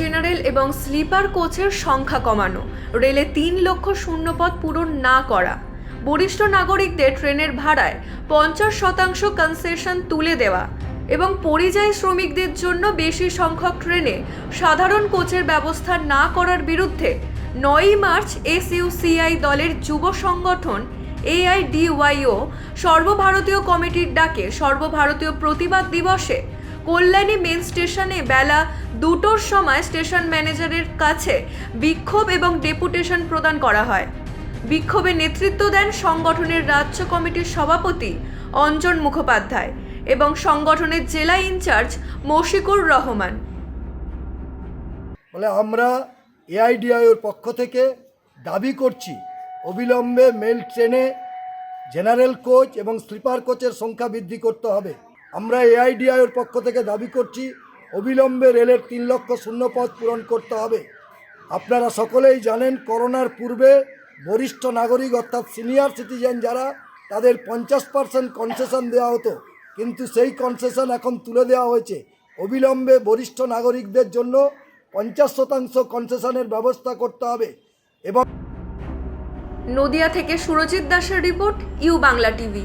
General এবং sleeper কোচের সংখ্যা কমানো। রেলে তিন লক্ষ শূন্যপদ পূরণ না করা। বরিষ্ঠ নাগরিকদের ট্রেনের ভাড়ায় পঞ্চাশ শতাংশ কনসেশন তুলে দেওয়া এবং পরিযায়ী শ্রমিকদের জন্য বেশি সংখ্যক ট্রেনে সাধারণ কোচের ব্যবস্থা না করার বিরুদ্ধে নয়ই মার্চ এসইউসিআই দলের যুব সংগঠন এআইডিওয়াইও সর্বভারতীয় কমিটির ডাকে সর্বভারতীয় প্রতিবাদ দিবসে কল্যাণী মেন স্টেশনে বেলা দুটোর সময় স্টেশন ম্যানেজারের কাছে বিক্ষোভ এবং ডেপুটেশন প্রদান করা হয়। বিক্ষোভে নেতৃত্ব দেন সংগঠনের রাজ্য কমিটির সভাপতি অঞ্জন মুখোপাধ্যায় এবং সংগঠনের জেলা ইনচার্জ মশিকুর রহমান। বলে আমরা এআইডিআইওর পক্ষ থেকে দাবি করছি, অবিলম্বে মেল ট্রেনে জেনারেল কোচ এবং স্লিপার কোচের সংখ্যা বৃদ্ধি করতে হবে। আমরা এআইডিআইওর পক্ষ থেকে দাবি করছি, অবিলম্বে রেলের তিন লক্ষ শূন্য পদ পূরণ করতে হবে। আপনারা সকলেই জানেন, করোনার পূর্বে বরিষ্ঠ নাগরিক অর্থাৎ সিনিয়র সিটিজেন যারা, তাদের পঞ্চাশ পার্সেন্ট কনসেশন দেওয়া হতো। কিন্তু সেই কনসেশন এখন তুলে দেওয়া হয়েছে। অবিলম্বে বরিষ্ঠ নাগরিকদের জন্য পঞ্চাশ শতাংশ কনসেশনের ব্যবস্থা করতে হবে এবং নদিয়া থেকে সুরজিৎ দাসের report, U Bangla TV.